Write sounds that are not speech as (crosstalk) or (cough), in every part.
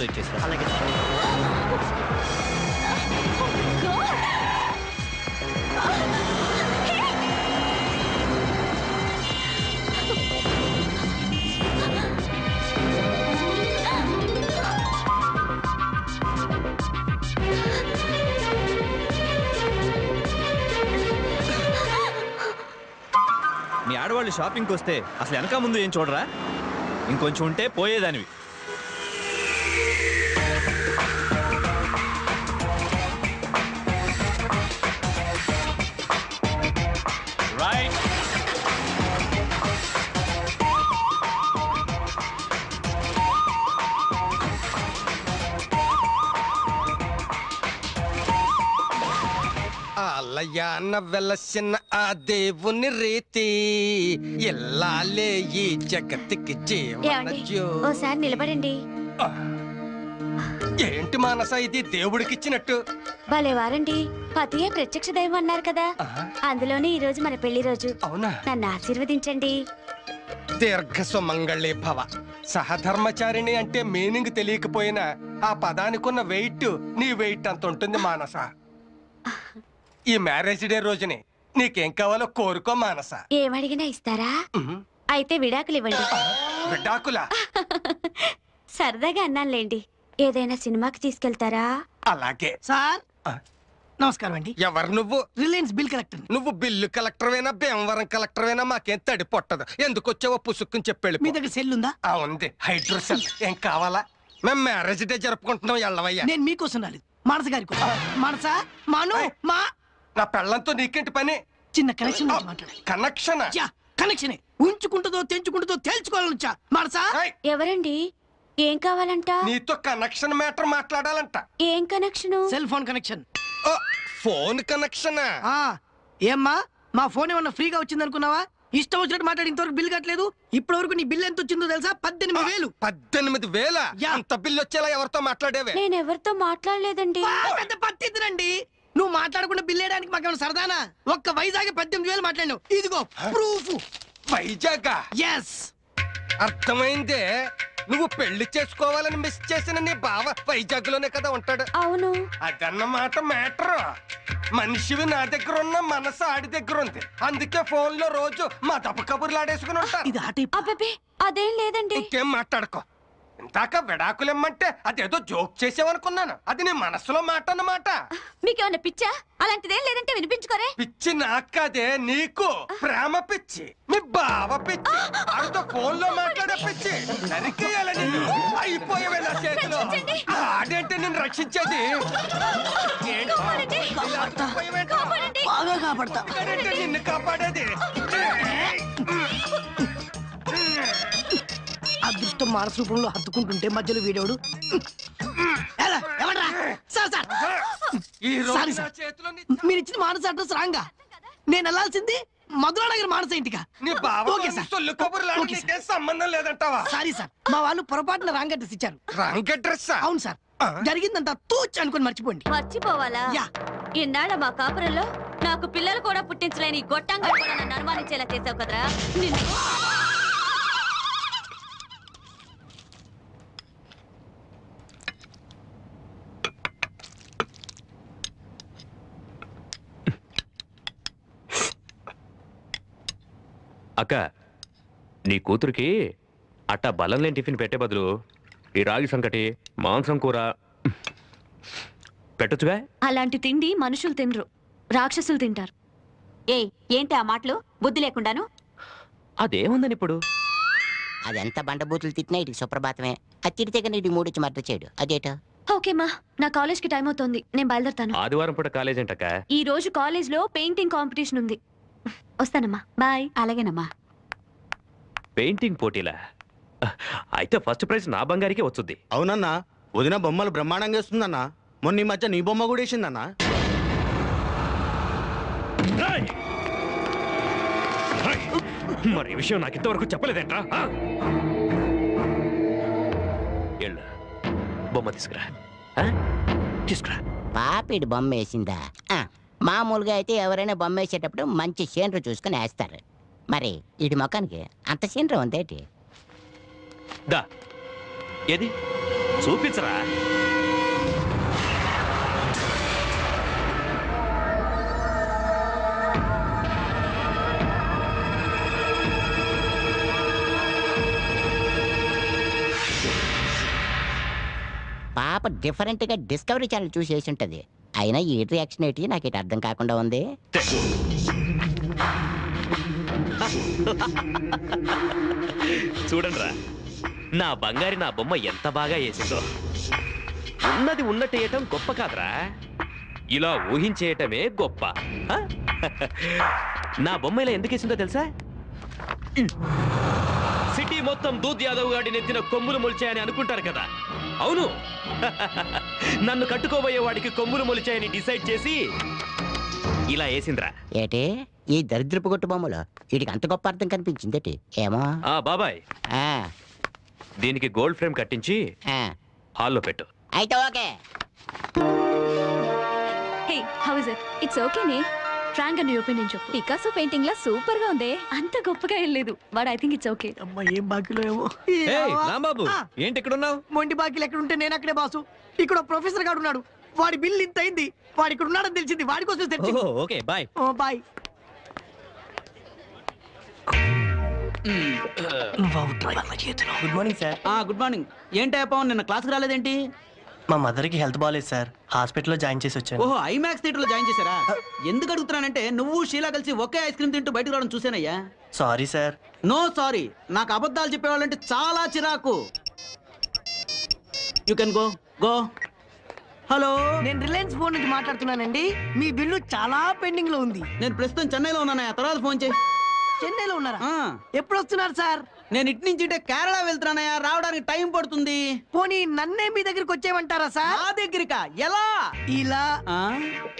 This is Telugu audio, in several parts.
షాప్లో ఇచ్చేస్తా. అలాగే మీ ఆడవాళ్ళు షాపింగ్కి వస్తే అసలు వెనక ముందు ఏం చూడరా? ఇంకొంచెం ఉంటే పోయేదానివి. రైట్ అల్లయ్య వెలసిన ఆ దేవుని రీతి. ఎల్లాలే ఈ జగత్తుకి జీవన ఓసారి నిలబడండి. ఏంటి మానస ఇది దేవుడికిచ్చినట్టు? భలే వారండి. పతియే ప్రత్యక్ష దైవం అన్నారు కదా. అందులోనే ఈ రోజు మన పెళ్ళి రోజు. అవునా? నన్ను ఆశీర్వదించండి. దీర్ఘ సుమంగళి భవ. సహధర్మచారిణి అంటే మీనింగ్ తెలియకపోయినా ఆ పదానికున్న వెయిట్ నీ వెయిట్ అంత ఉంటుంది మానస. ఈ మ్యారేజ్ డే రోజుని నీకేం కావాలో కోరుకో మానస. ఏమడిగినా ఇస్తారా. అయితే విడాకులు ఇవ్వండి విడాకులా? సరదాగా అన్నానులేండి. ఏదైనా సినిమాకి తీసుకెళ్తారా? అలాగే. సార్. నమస్కారం అండి. ఎవరు నువ్వు? Reliance bill collector. నువ్వు బిల్లు కలెక్టర్వేనా భీమవరం కలెక్టర్వేనా? మాకేం తడి పొట్టదు. ఎందుకు వచ్చావో పుసుక్కుని చెప్పాడు మీ దగ్గర సెల్ ఉందా? ఆ ఉంది. హైడ్రోసెల్. ఏం కావాలా? మేము మ్యారేజ్ డే జరుపుకుంటున్నాం ఎల్లవయ్యా. నేను మీకోసం రాలేదు. మనస గారి కోసం. మనస మాను. మా. నా పెళ్ళంతో నీకేంటి పని? చిన్న కనెక్షన్ కనెక్షన్ యా కనెక్షనే ఉంచుకుంటుందో తెంచుకుంటుందో తేల్చుకోవాలనుచా మనసా? ఎవరండి? ఏం కావాలంట? నీతో కనెక్షన్ మ్యాటర్ మాట్లాడాలంట. ఏం connection cell phone connection oh, phone connection ఆ? ఏమ్మా మా ఫోన్ ఏమన్నా ఫ్రీగా వచ్చింది అనుకున్నావా ఇష్టం వచ్చినట్టు మాట్లాడి ఇంతవరకు బిల్ కట్టలేదు. ఇప్పటి వరకు నీ బిల్ ఎంత వచ్చిందో తెలుసా? పద్దెనిమిది వేలు. పద్దెనిమిది వేల? యా. అంత బిల్లు వచ్చేలా ఎవరితో మాట్లాడేవే? నేను ఎవరితో మాట్లాడలేదండి. పెద్ద పత్తిద్దురండి నువ్వు మాట్లాడకుండా బిల్ వేయడానికి మాకేమైనా సరదానా? ఒక్క వైజాగ్ పద్దెనిమిది వేలు మాట్లాడినావు. ఇదిగో ప్రూఫ్ వైజాగ్? ఎస్ అర్థమైందే. నువ్వు పెళ్ళి చేసుకోవాలని మిస్ చేసిన నీ బావ వైజాగ్లోనే కదా ఉంటాడు. అవును. అదన్నమాట మ్యాటర్. మనిషివి నా దగ్గర ఉన్న మనసు ఆడి దగ్గర ఉంది అందుకే ఫోన్లో రోజు మా దప్ప కబుర్లు ఆడేసుకుని ఉంటా ఇది ఆ టైప్. అబ్బే అదేం లేదండి. ఇంకేం మాట్లాడుకో. ఇందాక విడాకులు ఇమ్మంటే అదేదో జోక్ చేసావనుకున్నాను. అది నీ మనసులో మాట అన్నమాట. మీకేమన్నా పిచ్చా? అలాంటిదేం లేదంటే వినిపించుకోరే. పిచ్చి నాకదే నీకు. ప్రేమ పిచ్చి. మీ బావ పిచ్చి. ఆడితో ఫోన్లో మాట్లాడే పిచ్చి. నరికేయాలి నిన్ను. అయిపోయావే నా చేతిలో. ఆడేంటి నిన్ను రక్షించేది. బాగా కాపాడతా. నిన్ను కాపాడేది. అదృష్టం మానస రూపంలో హత్తుకుంటుంటే మధ్యలో వీడోడు? Sir sir. Sorry, sir. మీరు ఇచ్చిన మానస అడ్రస్ రాంగా. నేను వెళ్ళాల్సింది మధురా నగర్ మానస ఇంటికా? నీ బావ ఓకే సార్. సార్. నీకేం సంబంధం లేదంటావా? Sorry sir. మా వాళ్ళు పొరపాటున రాంగ్ అడ్రస్ ఇచ్చారు. రాంగ్ అడ్రస్ అవును సార్. జరిగిందంతా తూచ్ అనుకుని మర్చిపోండి. మర్చిపోవాలా? యా. ఇన్నాళ్ళ మా కాపురంలో నాకు పిల్లలు కూడా పుట్టించలేని గొట్టంగా కూడా నన్ను అనుమానించేలా చేసావు కదరా? నిన్ను అక్క నీ కూతురికి అట్టా బలం లేని టిఫిన్ పెట్టే బదులు ఈ రాగి సంకటి మాంసం కూర పెట్టొచ్చుగా? అలాంటి తిండి మనుషులు తినరు. రాక్షసులు తింటారు. ఏయ్ ఏంటి ఆ మాటలు? బుద్ధి లేకుండాను? అదేముందని ఇప్పుడు? అదెంత బండబూతులు తిట్టినా ఇటు సుప్రభాతమే. అది తిడితే కానీ ఇటు మూడిచ్చి మర్ర చేయడు. అదేటో? ఓకే మా నా కాలేజ్కి టైం అవుతోంది. నేను బయలుదేరుతాను. ఆదివారం పూట కాలేజ్ ఏంటక్క ఈ రోజు కాలేజ్లో పెయింటింగ్ కాంపిటీషన్ ఉంది. వస్తానమ్మా. బాయ్. అలాగేనమ్మా. పెయింటింగ్ పోటీలా? అయితే ఫస్ట్ ప్రైజ్ నా బంగారికే వచ్చుద్ది అవునన్నా వదిన బొమ్మలు బ్రహ్మాండంగా వేస్తుందన్నా. మొన్న ఈ మధ్య నీ బొమ్మ కూడా వేసిందన్నా. మరి ఈ విషయం నాకు ఇంతవరకు చెప్పలేదేంట్రా? ఆ? ఎళ్ళు బొమ్మ తీసుకురా. ఆ? తీసుకురా. పాపిడి బొమ్మ వేసిందా? ఆ, మామూలుగా అయితే ఎవరైనా బొమ్మ వేసేటప్పుడు మంచి సీనరీ చూసుకుని వేస్తారు. మరి ఇటు మొఖానికి అంత సీనరీ ఉందేటి దా. ఏది? చూపించరా? పాప డిఫరెంట్గా డిస్కవరీ ఛానల్ చూసి వేసి ఉంటది. అయినా ఈ రియాక్షన్ ఏంటి? నాకు ఇటు అర్థం కాకుండా ఉంది. చూడండిరా నా బంగారి నా బొమ్మ ఎంత బాగా వేసిందో. ఉన్నది ఉన్నట్టేయటం గొప్ప కాదురా. ఇలా ఊహించేయటమే గొప్ప. నా బొమ్మ ఇలా ఎందుకు వేసిందో తెలుసా? సిటీ మొత్తం దూద్ యాదవ్ గాడి నెత్తిన కొమ్ములు మొలిచాయని అనుకుంటారు కదా. అవును. (laughs) నన్ను కట్టుకోబోయే వాడికి కొమ్ములు మొలిచాయని డిసైడ్ చేసి ఇలా వేసిందిరా. ఏటే? ఈ దరిద్రపు కొట్టు బొమ్మలు వీడికి అంత గొప్ప అర్థం కనిపించిందేటి? ఏమో? ఆ బాబాయ్. ఆ, దీనికి గోల్డ్ ఫ్రేమ్ కట్టించి ఆ. హాల్లో పెట్టు. అయితే okay. Hey how is it it's ఓకేనే frank and opinion చెప్పు. పికాసో పెయింటింగ్ లా సూపర్గా ఉంది. అంత గొప్పగా ఏం లేదు. But I think it's okay అమ్మ ఏం బాకీలో ఏమో? ఏయ్ రాంబాబు ఆ, ఏంటి ఇక్కడ ఉన్నావు మొండి బాకీలు ఎక్కడ ఉంటే నేను అక్కడే బాసు. ఇక్కడ ఓ ప్రొఫెసర్ గారు ఉన్నాడు. వాడి బిల్ ఇంత అయింది. వాడు ఇక్కడ ఉన్నాడని తెలిసింది. వాడి కోసం తెచ్చి okay bye. Good morning sir ఆ గుడ్ మార్నింగ్ ఏంటి పవన్ నిన్న క్లాస్కి రాలేదేంటి? మా మదర్కి హెల్త్ బాగాలేదు సార్ హాస్పిటల్లో జాయిన్ చేసి వచ్చాను. ఓహో ఐమాక్స్ థియేటర్లో జాయిన్ చేశారా? ఎందుకు అడుగుతున్నానంటే నువ్వు షీలా కలిసి ఒకే ఐస్ క్రీమ్ తింటూ బయటకు రావడం చూసానయ్యా సారీ సార్ నో సారీ. నాకు అబద్ధాలు చెప్పేవాళ్ళంటే చాలా చిరాకు. You can go go hello నేను రిలయన్స్ ఫోన్ నుంచి మాట్లాడుతున్నానండి. మీ బిల్లు చాలా పెండింగ్లో ఉంది. నేను ప్రస్తుతం చెన్నైలో ఉన్నానయ్యా. తర్వాత ఫోన్ చేయి. చెన్నైలో ఉన్నారా? ఆ, ఎప్పుడు వస్తున్నారు సార్? నేను ఇటు నుంచి ఇటే కేరళ వెళ్తున్నానయ్యా రావడానికి టైం పడుతుంది. పోనీ నన్నే మీ దగ్గరికి వచ్చేయమంటారా సార్? నా దగ్గరికా? ఎలా? ఇలా. ఆ,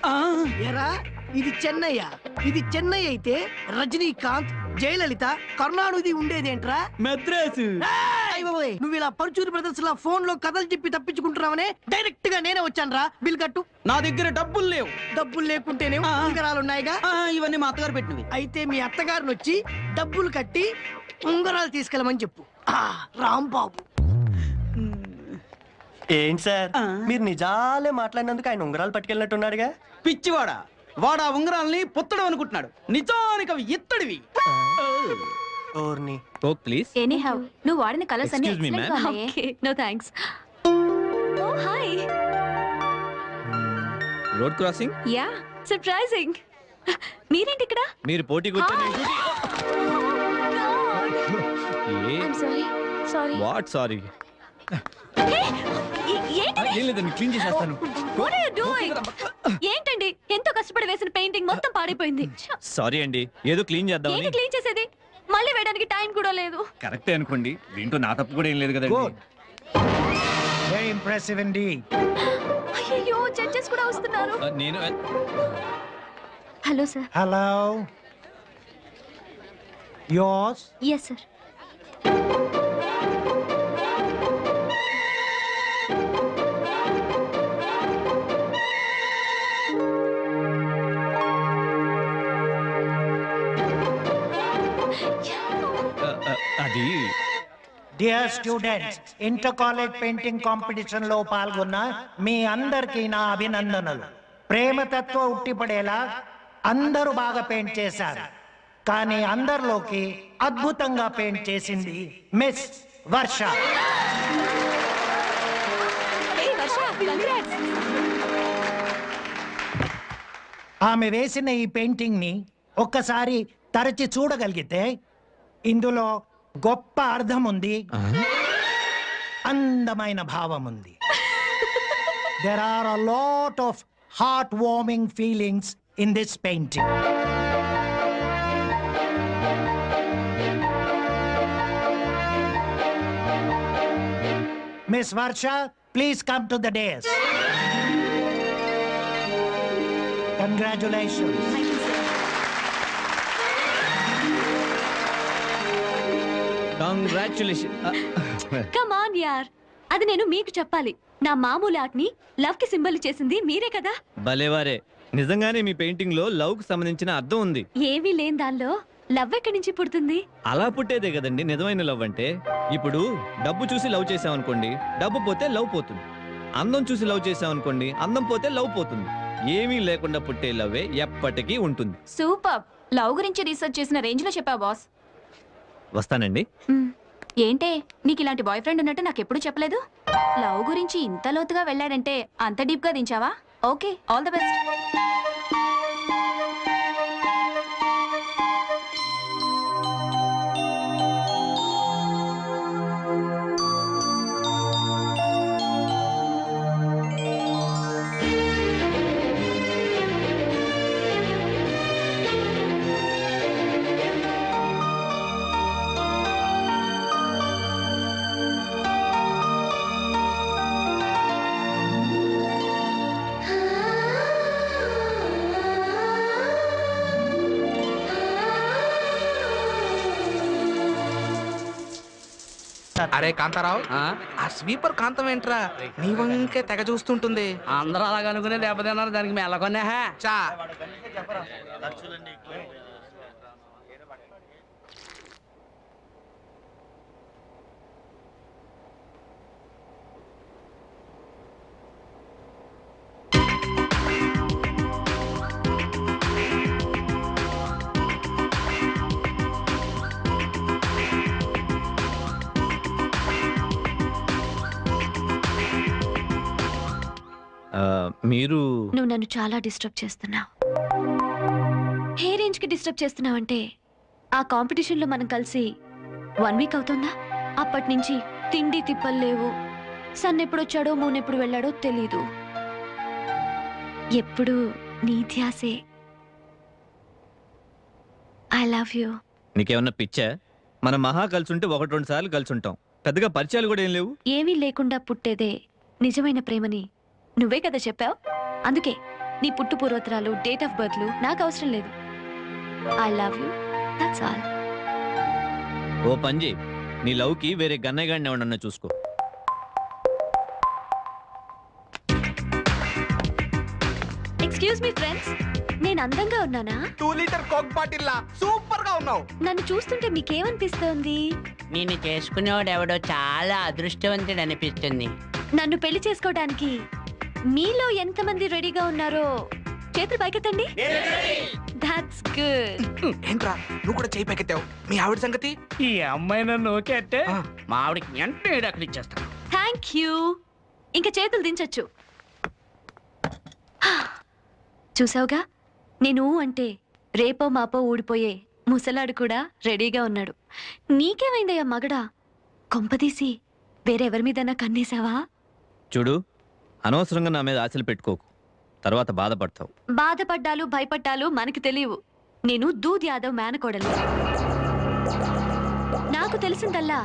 ఆ, ఎరా? ఇది చెన్నయ్య. ఇది చెన్నై అయితే రజనీకాంత్ జయలలిత కరుణానిధి ఉండేదేంట్రా? మెద్రాసు. ఏయ్! బాబోయ్, నువ్వు ఇలా పరుచూరి బ్రదర్స్ లా ఫోన్లో కథలు చెప్పి తప్పించుకుంటున్నావనే డైరెక్ట్గా నేనే వచ్చాను రా బిల్ కట్టు. నా దగ్గర డబ్బులు లేవు. డబ్బులు లేకుంటేనే. ఉంగరాలు ఉన్నాయిగా? ఆ, ఇవన్నీ మా అత్తగారు పెట్టినవి. అయితే మీ అత్తగారిని వచ్చి డబ్బులు కట్టి ఉంగరాలు తీసుకెళ్ళమని చెప్పు. ఆ, రాంబాబు ఏంటి సార్. మీరు నిజాలే మాట్లాడినందుకు ఆయన ఉంగరాలు పట్టుకెళ్ళినట్టున్నాడుగా? పిచ్చివాడా. వాడు ఆ ఉంగరాల్ని పుత్తడం అనుకుంటున్నాడు. నిజానికి అవి ఇత్తడివి. ఓర్ని. కోక్ ప్లీజ్ ఎనీ హౌ నువ్వు వాడిన కలర్స్ అన్ని Excuse me, excellent గా ఉన్నాయి. Okay, no thanks. Oh, hi. Road crossing Yeah, surprising. మీరేంటి ఇక్కడ? మీరు పోటీ కూర్చొని I'm sorry. Sorry. What sorry ఏ- ఏంటిది? ఏం లేదండి క్లీన్ చేసేస్తాను. What are you doing? ఏంటండి? ఎంతో కష్టపడి వేసిన పెయింటింగ్ మొత్తం పాడైపోయింది. సారీ అండి. ఏదో క్లీన్ ఏంటి చేద్దామని క్లీన్ చేసేది? మళ్ళీ వేయడానికి టైం కూడా లేదు. కరెక్టే అనుకోండి. దీంట్లో నా తప్పు కూడా ఏం లేదు కదండి. Very impressive indeed. అయ్యో జడ్జెస్ కూడా వస్తున్నారు. ఆ, నేను hello sir Hello. Yours? Yes sir Dear students, inter college painting కాంపిటీషన్లో పాల్గొన్న మీ అందరికీ నా అభినందనలు. ప్రేమతత్వ ఉట్టిపడేలా అందరూ బాగా పెయింట్ చేశారు. కానీ అందరిలోకి అద్భుతంగా పెయింట్ చేసింది మిస్ వర్ష. ఆమె వేసిన ఈ పెయింటింగ్ని ఒక్కసారి తరచి చూడగలిగితే ఇందులో గొప్ప అర్థం ఉంది అందమైన భావం ఉంది there are a lot of heart warming feelings in this painting miss Varsha please come to the dais congratulations congratulation come on యార్ అది నేను మీకు చెప్పాలి. నా మామూలు ఆర్ట్ని లవ్కి సింబల్ చేసింది మీరే కదా? భలేవారే. నిజంగానే మీ పెయింటింగ్లో లవ్కు సంబంధించిన అర్థం ఉంది. ఏమీ లేని దానిలో లవ్ ఎక్కడి నుంచి పుడుతుంది? అలా పుట్టేదే కదండి నిజమైన లవ్ అంటే. ఇప్పుడు డబ్బు చూసి లవ్ చేసామనుకోండి డబ్బు పోతే లవ్ పోతుంది. అందం చూసి లవ్ చేసామనుకోండి అందం పోతే లవ్ పోతుంది. ఏమీ లేకుండా పుట్టే లవ్వే ఎప్పటికీ ఉంటుంది. సూపర్. లవ్ గురించి రీసెర్చ్ చేసిన రేంజ్లో చెప్పావు బాస్. వస్తానండి. ఏంటే నీకు ఇలాంటి బాయ్ ఫ్రెండ్ ఉన్నట్టు నాకు ఎప్పుడు చెప్పలేదు? లవ్ గురించి ఇంత లోతుగా వెళ్ళాడంటే అంత డీప్గా దించావా? ఓకే ఆల్ ద బెస్ట్ అరే కాంతారావు ఆ? స్వీపర్ కాంతం ఏంట్రా? నీ వంకే తెగ చూస్తుంటుంది. అందరూ అలాగ అనుకునే దెబ్బతిన్నారు దానికి మెల్లకొనే చా. మీరు నువ్వు నన్ను చాలా డిస్టర్బ్ చేస్తున్నావు. ఏ రేంజ్కి డిస్టర్బ్ చేస్తున్నావంటే ఆ కాంపిటీషన్లో మనం కలిసి వన్ వీక్ అవుతుందా? అప్పటి నుంచి తిండి తిప్పలు లేవు. సన్ ఎప్పుడు వచ్చాడో మూన్ ఎప్పుడు వెళ్ళాడో తెలీదు. ఎప్పుడు నీ ధ్యాసే. I love you. నీకేమన్నా పిచ్చా? మనం మహా కలిసి ఉంటే ఒకటి రెండు సార్లు కలిసి ఉంటాం పెద్దగా పరిచయాలు కూడా ఏం లేవు? ఏమీ లేకుండా పుట్టేదే నిజమైన ప్రేమని నువ్వే కదా చెప్పావు? అందుకే నీ పుట్టు పూర్వతరాలు డేట్ ఆఫ్ బర్త్లు నాకు అవసరం లేదు. I love you that's all oh పంజి నీ లవ్కి వేరే గన్నయ్య గాడిని ఎవడన్నా చూసుకో. ఎక్స్క్యూజ్ మీ ఫ్రెండ్స్ నేను అందంగా ఉన్నానా? టూ లీటర్ కోక్ బాటిల్ లా సూపర్గా ఉన్నావు. నన్ను చూస్తుంటే మీకేమనిపిస్తోంది? నిన్ను చేసుకునేవాడు ఎవడో చాలా అదృష్టవంతుడు అనిపిస్తుంది నన్ను పెళ్ళి చేసుకోవడానికి మీలో ఎంతమంది రెడీగా ఉన్నారో చేతులు పైకెత్తండి. దాట్స్ గుడ్ ఏంట్రా నువ్వు కూడా చేయి పైకెత్తావు. మీ ఆవిడ సంగతి? ఈ అమ్మాయి నన్ను ఓకే అంటే ఆ. మా ఆవిడకి వెంటనే అక్కడ ఇచ్చేస్తాను. థ్యాంక్ యూ ఇంకా చేతులు దించొచ్చు. చూసావుగా? నేను అంటే రేపో మాపో ఊడిపోయే ముసలాడు కూడా రెడీగా ఉన్నాడు. నీకేమైందయ్యా మగడా? కొంపదీసి వేరెవరి మీదన్నా కన్నేసావా చూడు అనవసరంగా నా మీద ఆశలు పెట్టుకోకు. తర్వాత బాధపడతావు. బాధపడ్డాలు భయపడ్డాలు మనకి తెలియవు. నేను దూద్ యాదవ్ మేనకోడలు. నాకు తెలిసిందల్లా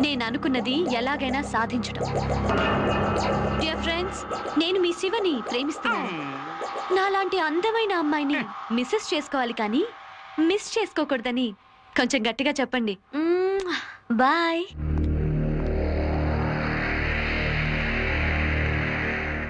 నేను అనుకున్నది ఎలాగైనా సాధించడం డియర్ ఫ్రెండ్స్ నేను మీ శివని ప్రేమిస్తున్నాను. నాలాంటి అందమైన అమ్మాయిని మిస్సెస్ చేసుకోవాలి కానీ మిస్ చేసుకోకూడదని కొంచెం గట్టిగా చెప్పండి. బాయ్